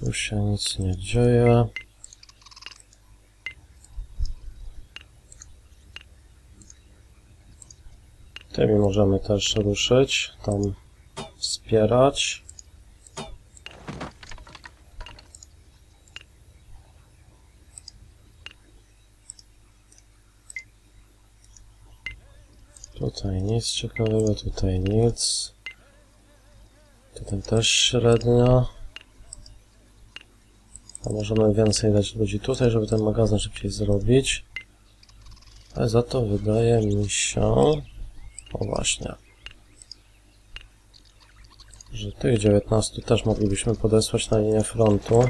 Tu się nic nie dzieje. Tymi możemy też ruszyć, tam wspierać. Tutaj nic ciekawego, tutaj nic. Tutaj też średnio. A możemy więcej dać ludzi tutaj, żeby ten magazyn szybciej zrobić. Ale za to wydaje mi się... O właśnie. Że tych 19 też moglibyśmy podesłać na linię frontu.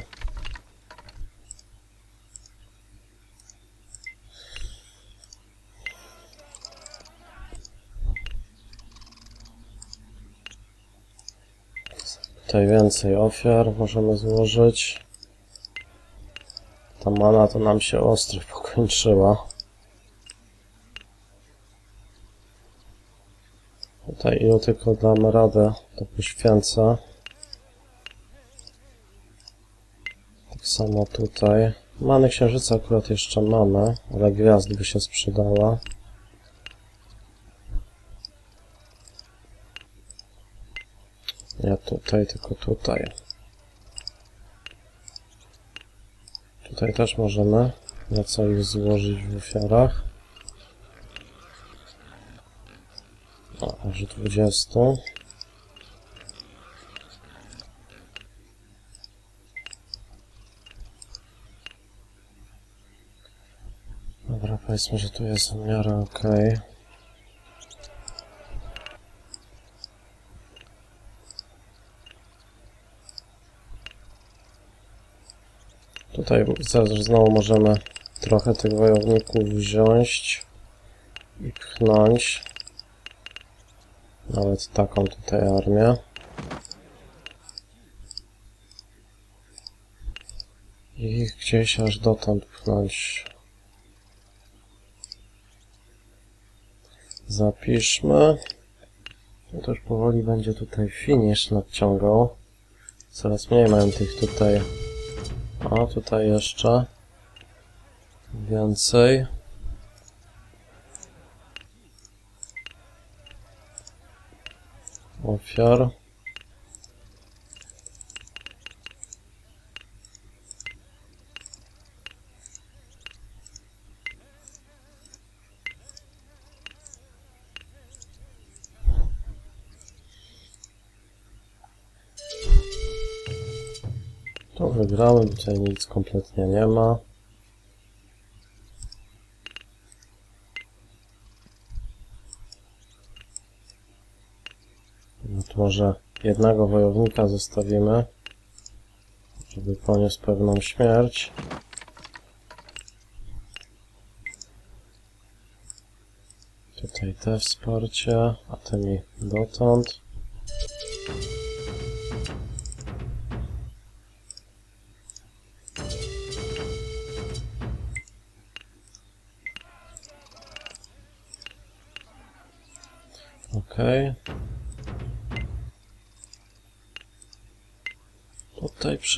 Tutaj więcej ofiar możemy złożyć. Ta mana to nam się ostrych pokończyła. Tutaj ilu tylko damy radę, to poświęcę. Tak samo tutaj. Many księżyca akurat jeszcze mamy, ale gwiazd by się sprzedała. Nie tutaj, tylko tutaj. Tutaj też możemy nieco ich złożyć w ofiarach. O, aż 20. Dobra, powiedzmy, że tu jest w miarę ok. Tutaj znowu możemy trochę tych wojowników wziąć i pchnąć. Nawet taką tutaj armię. I gdzieś aż dotąd pchnąć. Zapiszmy. No to już powoli będzie tutaj finish nadciągał. Coraz mniej mają tych tutaj. O, tutaj jeszcze. Więcej. ofiar. To wygrałem, tutaj nic kompletnie nie ma. No to może jednego wojownika zostawimy, żeby poniósł pewną śmierć. Tutaj te wsparcie, a te mi dotąd.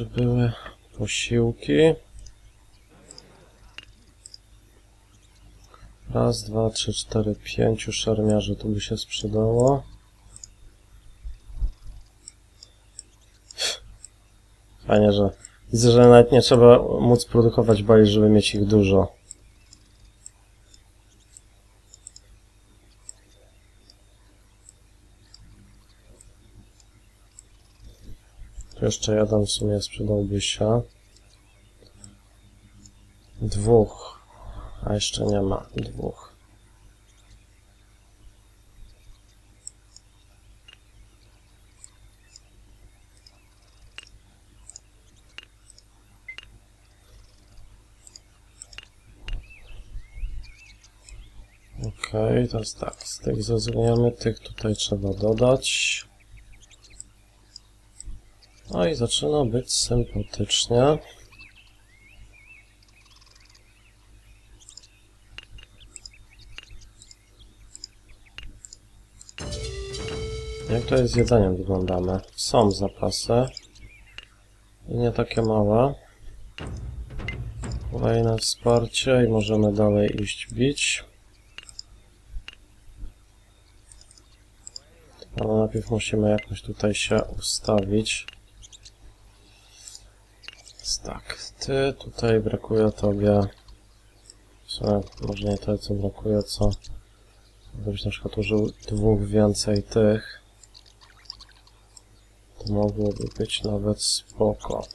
Tutaj przybyły posiłki. Raz, dwa, trzy, cztery, pięciu szermiarzy tu by się sprzedało. Fajnie, że widzę, że nawet nie trzeba móc produkować bali, żeby mieć ich dużo. Jeszcze jeden w sumie sprzedałby się. Dwóch. A jeszcze nie ma dwóch. Okej, teraz tak, z tych zrezygniemy, tych tutaj trzeba dodać. No i zaczyna być sympatycznie. Jak to jest z jedzeniem wyglądamy? Są zapasy. I nie takie małe. Kolejne wsparcie i możemy dalej iść bić. Ale najpierw musimy jakoś tutaj się ustawić. Tak, ty tutaj brakuje tobie. Sumie może nie tyle co brakuje, co gdybyś na przykład użył dwóch więcej tych, to mogłoby być nawet spoko.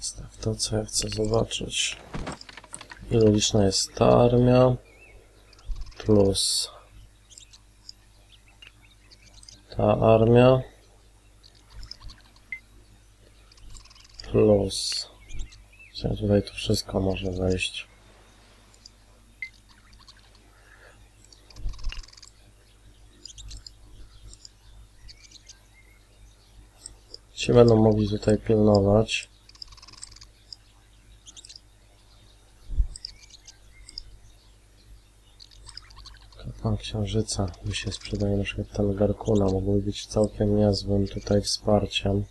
Staw to, co ja chcę zobaczyć. Ile liczna jest ta armia? Plus ta armia. Plus. Czyli tutaj to wszystko może wejść. Ci będą mogli tutaj pilnować. Kapłan Księżyca mi się sprzedaje na przykład ten Garkuna, mógłby być całkiem niezłym tutaj wsparciem.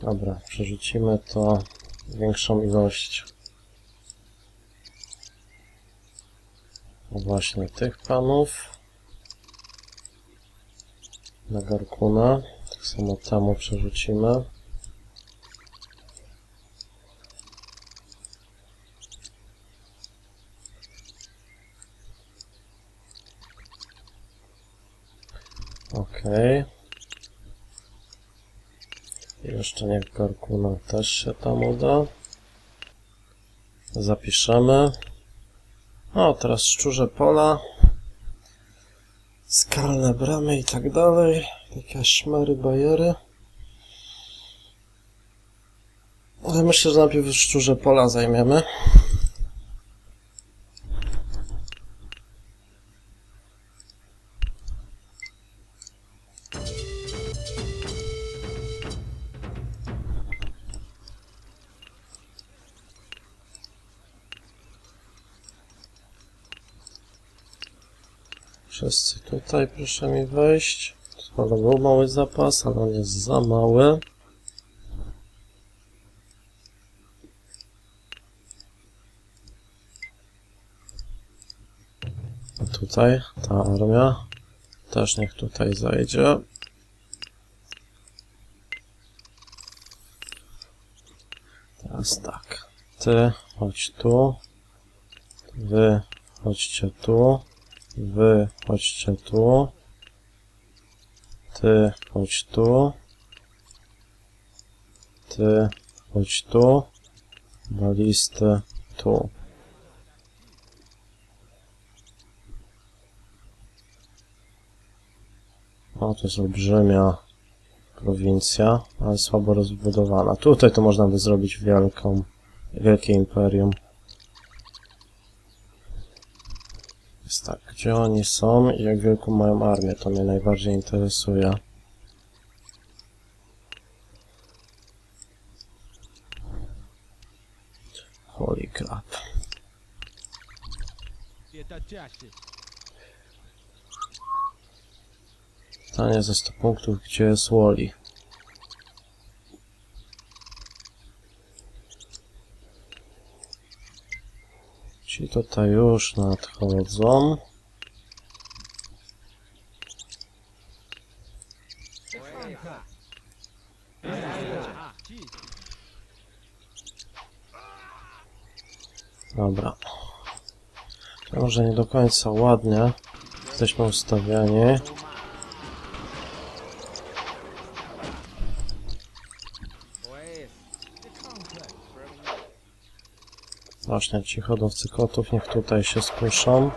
Dobra, przerzucimy to większą ilość. Właśnie tych panów. Na Garkuna. Tak samo temu przerzucimy. Okej. Jeszcze niech Garkuna też się tam uda. Zapiszemy. O, teraz szczurze pola. Skalne bramy i tak dalej. Takie szmery, bajery. Ale myślę, że najpierw szczurze pola zajmiemy. Wszyscy tutaj proszę mi wejść. To był mały zapas, ale on jest za mały. Tutaj ta armia też niech tutaj zajdzie. Teraz tak. Ty chodź tu. Wy chodźcie tu. Wy chodźcie tu. Ty chodź tu. Ty chodź tu. Balisty tu. O, to jest olbrzymia prowincja, ale słabo rozbudowana. Tutaj to można by zrobić wielką, wielkie imperium. tak, gdzie oni są i jak wielką mają armię, to mnie najbardziej interesuje. Holy crap. Pytanie ze 100 punktów, gdzie jest Wally. -E. Tutaj już nadchodzą. Dobra. To może nie do końca ładnie. Jesteśmy ustawiani. Właśnie, ci hodowcy kotów niech tutaj się skuszą.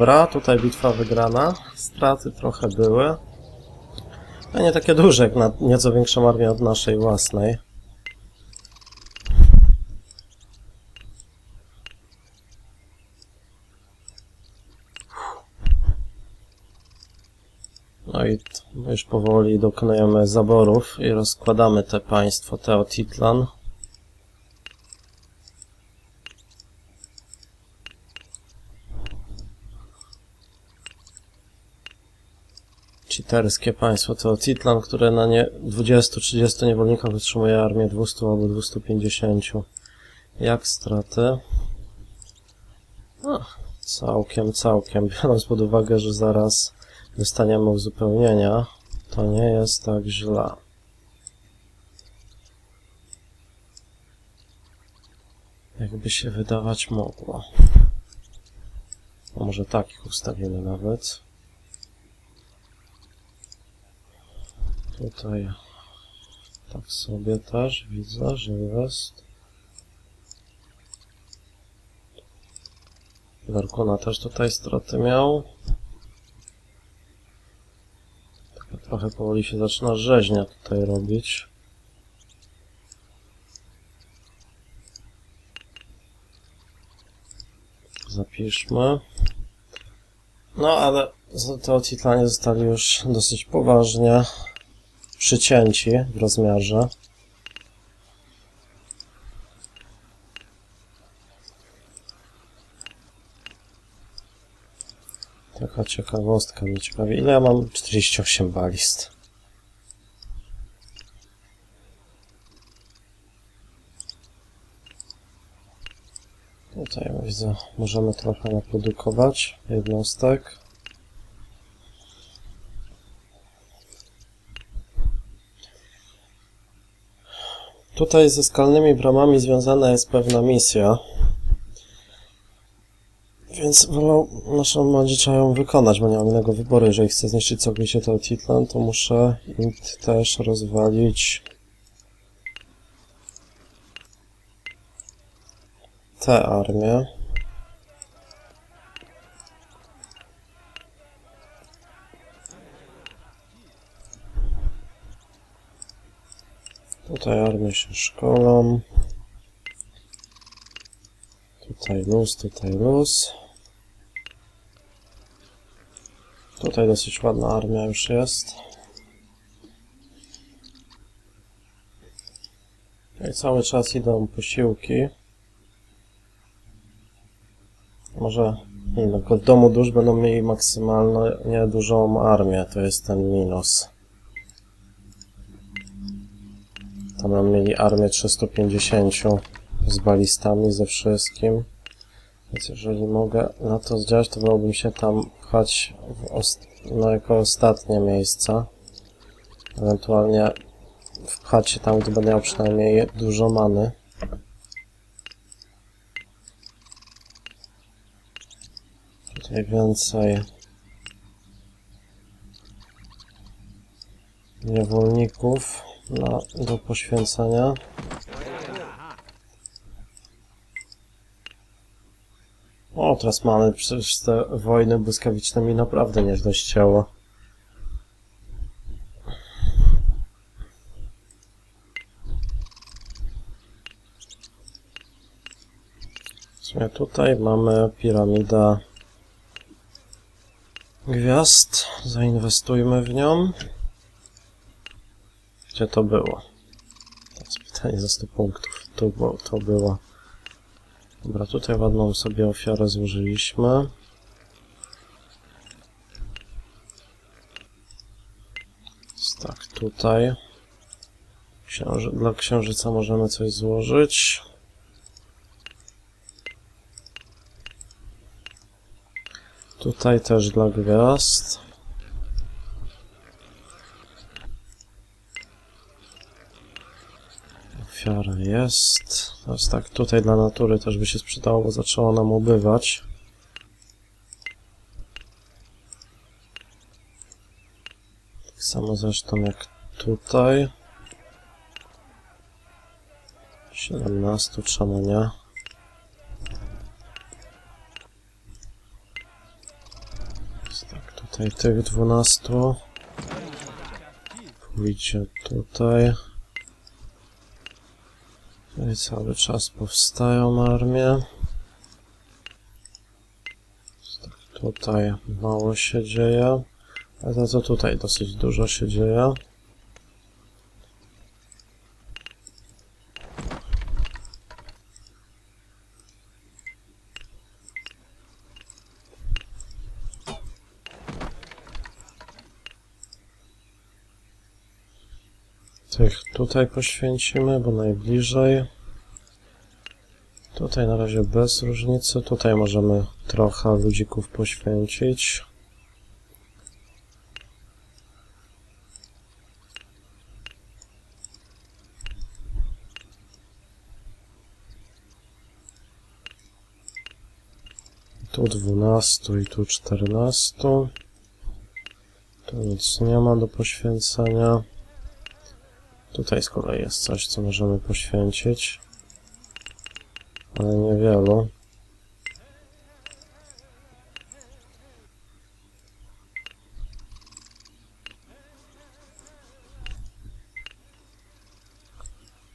Dobra, tutaj bitwa wygrana. Straty trochę były. A nie takie duże, jak na nieco większą armię od naszej własnej. No i już powoli dokonujemy zaborów i rozkładamy te państwo Teotitlan. Cheaterskie państwo Teotitlan, które na nie 20-30 niewolników wytrzymuje armię 200 albo 250. Jak straty? No, całkiem, całkiem. Biorąc pod uwagę, że zaraz dostaniemy uzupełnienia, to nie jest tak źle. Jakby się wydawać mogło. A może takich ustawimy nawet. Tutaj tak sobie też widzę, że jest. Darkona też tutaj straty miał. Taka trochę powoli się zaczyna rzeźnia tutaj robić. Zapiszmy. No ale za to Titlanie zostali już dosyć poważnie przycięci w rozmiarze. Taka ciekawostka mnie ciekawi. Ile ja mam? 48 balist. Tutaj widzę, możemy trochę naprodukować jednostek. Tutaj ze skalnymi bramami związana jest pewna misja. Więc wolał, naszą trzeba ją wykonać, bo nie mam innego wyboru. Jeżeli chcę zniszczyć całkowicie Titlan, to muszę im też rozwalić tę armię. Tutaj armię się szkolą. Tutaj luz, tutaj luz. Tutaj dosyć ładna armia już jest. I cały czas idą posiłki. Może nie w domu dusz będą mieli maksymalnie dużą armię, to jest ten minus. Tam będą mieli armię 350 z balistami, ze wszystkim. Więc jeżeli mogę na to zdziałać, to wolałbym się tam pchać no, jako ostatnie miejsca. Ewentualnie wpchać się tam, gdzie będę miał przynajmniej dużo many. Tutaj więcej niewolników na, do poświęcenia. O, teraz mamy przecież te wojny błyskawiczne mi naprawdę nieźle ścięło. Sumie tutaj mamy piramidę gwiazd. Zainwestujmy w nią. Gdzie to było? Teraz pytanie za 100 punktów. Tu to było. Dobra, tutaj ładną sobie ofiarę złożyliśmy. Tak, tutaj. Księży dla księżyca możemy coś złożyć. Tutaj też dla gwiazd. Jest. Teraz tak, tutaj dla natury też by się sprzedało, bo zaczęło nam ubywać. Tak samo zresztą jak tutaj. 17 czemu nie? Tutaj tych 12 pójdzie tutaj. Tutaj cały czas powstają armie. Tutaj mało się dzieje. Ale to co tutaj dosyć dużo się dzieje. Tych tutaj poświęcimy, bo najbliżej. Tutaj na razie bez różnicy. Tutaj możemy trochę ludzików poświęcić. Tu 12 i tu 14. Tu nic nie ma do poświęcenia. Tutaj z kolei jest coś, co możemy poświęcić. Ale niewielu.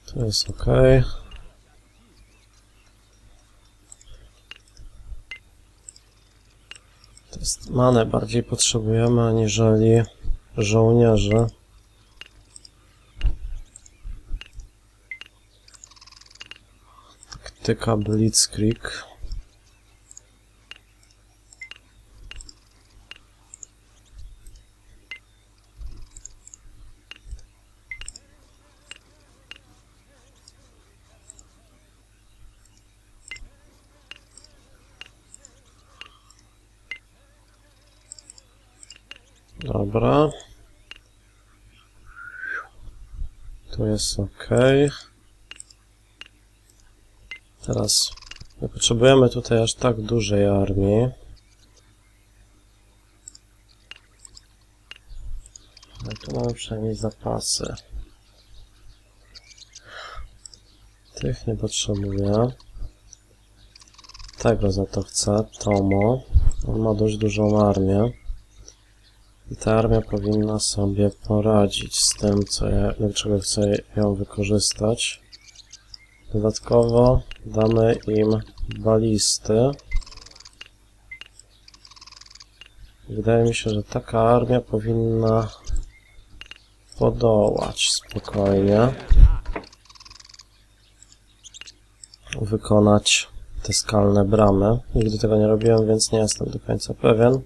To jest ok. To jest manę bardziej potrzebujemy aniżeli żołnierzy. Taktyka Blitzkrieg. Dobra. Tu jest ok. Teraz nie potrzebujemy tutaj aż tak dużej armii. Ale tu mamy przynajmniej zapasy. Tych nie potrzebuję. Tego za to chcę, Tomo. On ma dość dużą armię. I ta armia powinna sobie poradzić z tym, co ja, do czego chcę ją wykorzystać. Dodatkowo damy im balisty. Wydaje mi się, że taka armia powinna podołać spokojnie. Wykonać te skalne bramy. Nigdy tego nie robiłem, więc nie jestem do końca pewien.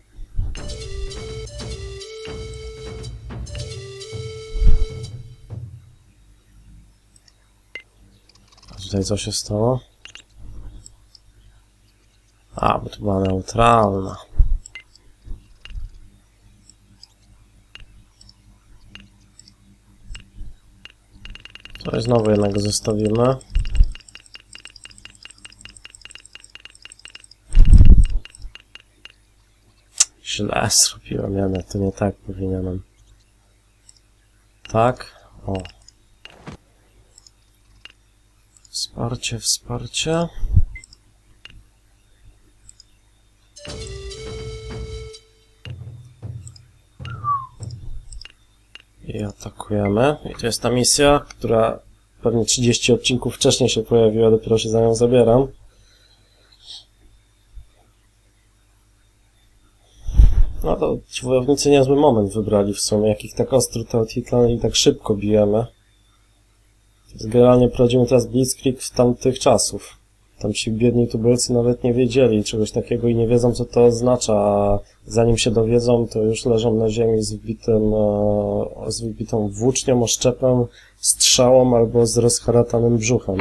Tutaj co się stało? A, bo to była neutralna. To znowu jednak zostawimy. Źle zrobiłem, ja to nie tak powinienem. Tak? O. Wsparcie, wsparcie. I atakujemy. I to jest ta misja, która pewnie 30 odcinków wcześniej się pojawiła, dopiero się za nią zabieram. No to ci wojownicy niezły moment wybrali w sumie, jak ich tak ostro to odhitlane i tak szybko bijemy. Generalnie prowadzimy teraz Blitzkrieg w tamtych czasów. Tam ci biedni tubylcy nawet nie wiedzieli czegoś takiego i nie wiedzą, co to oznacza, a zanim się dowiedzą, to już leżą na ziemi z wbitym, e, z wybitą włócznią, oszczepem, strzałą albo z rozharatanym brzuchem.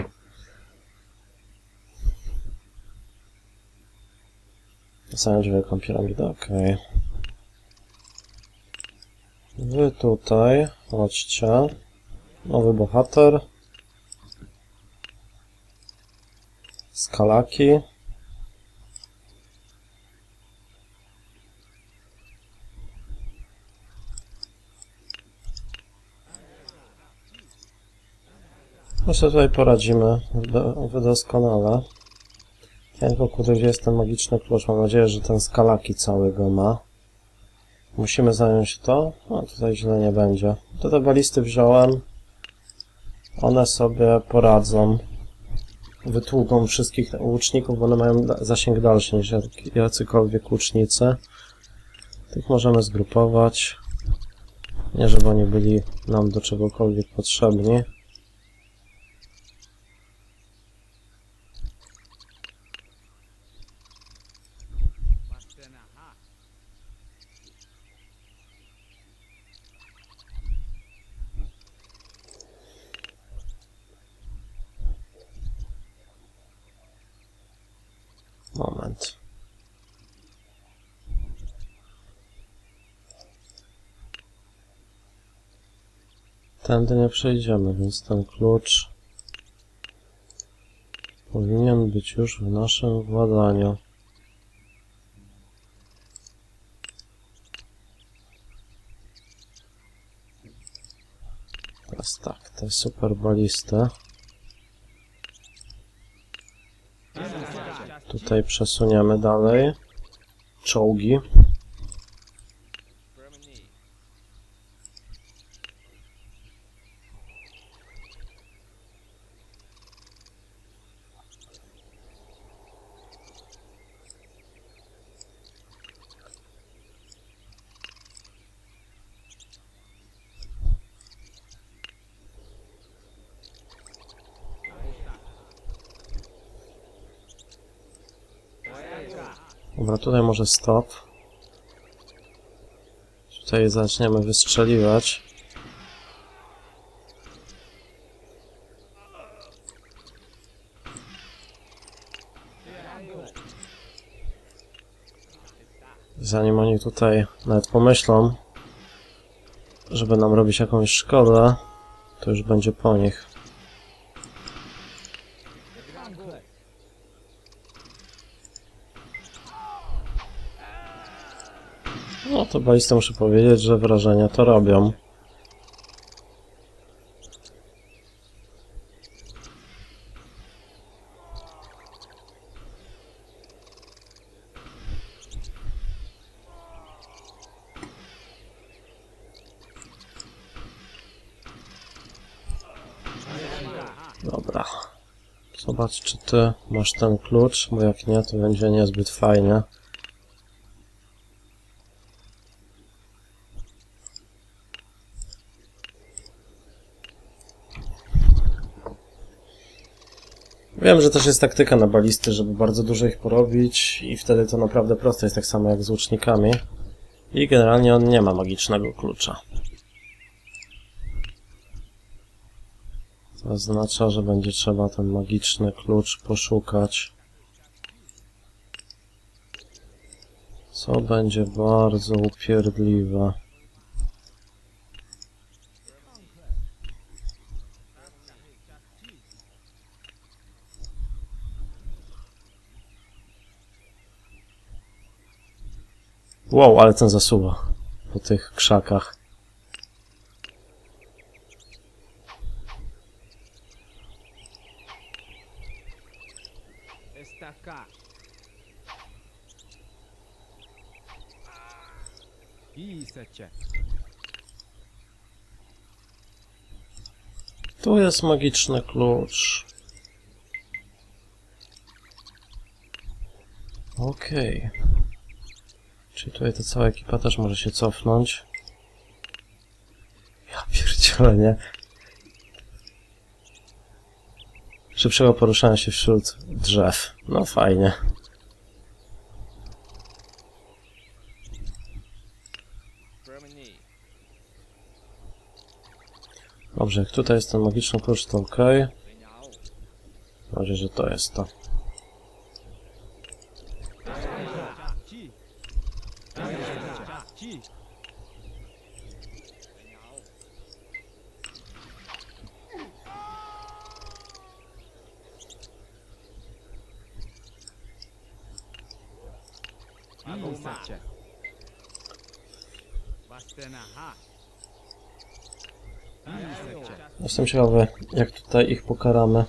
Samym wielką piramidę, okej. Wy tutaj, chodźcie. Nowy bohater. Skalaki. My sobie tutaj poradzimy do- wy doskonale. Ja tylko kurde, gdzie jest ten magiczny klucz. Mam nadzieję, że ten skalaki cały go ma. Musimy zająć to. No tutaj źle nie będzie. Te balisty wziąłem. One sobie poradzą. Wytługą wszystkich łuczników, bo one mają zasięg dalszy niż jacykolwiek łucznicy. Tych możemy zgrupować. Nie, żeby oni byli nam do czegokolwiek potrzebni. Moment. Tędy nie przejdziemy, więc ten klucz powinien być już w naszym władaniu. Teraz tak, te super balistę. Tutaj przesuniemy dalej. Czołgi. Dobra, tutaj może stop. Tutaj zaczniemy wystrzeliwać. Zanim oni tutaj nawet pomyślą, żeby nam robić jakąś szkodę, to już będzie po nich. No to muszę powiedzieć, że wrażenie to robią. Dobra. Zobacz, czy ty masz ten klucz, bo jak nie, to będzie niezbyt fajnie. Wiem, że też jest taktyka na balisty, żeby bardzo dużo ich porobić i wtedy to naprawdę proste jest tak samo jak z łucznikami. I generalnie on nie ma magicznego klucza. To oznacza, że będzie trzeba ten magiczny klucz poszukać. Co będzie bardzo upierdliwe. Wow, ale ten zasuwa po tych krzakach. Tu jest magiczny klucz. Okej. Okay. Czyli tutaj ta cała ekipa też może się cofnąć. Ja pierdzielę, nie? Szybszego poruszania się wśród drzew. No fajnie. Dobrze, jak tutaj jest ten magiczny klucz, to ok. Mam nadzieję, że to jest to. Jestem ciekawy, jak tutaj ich pokaramy.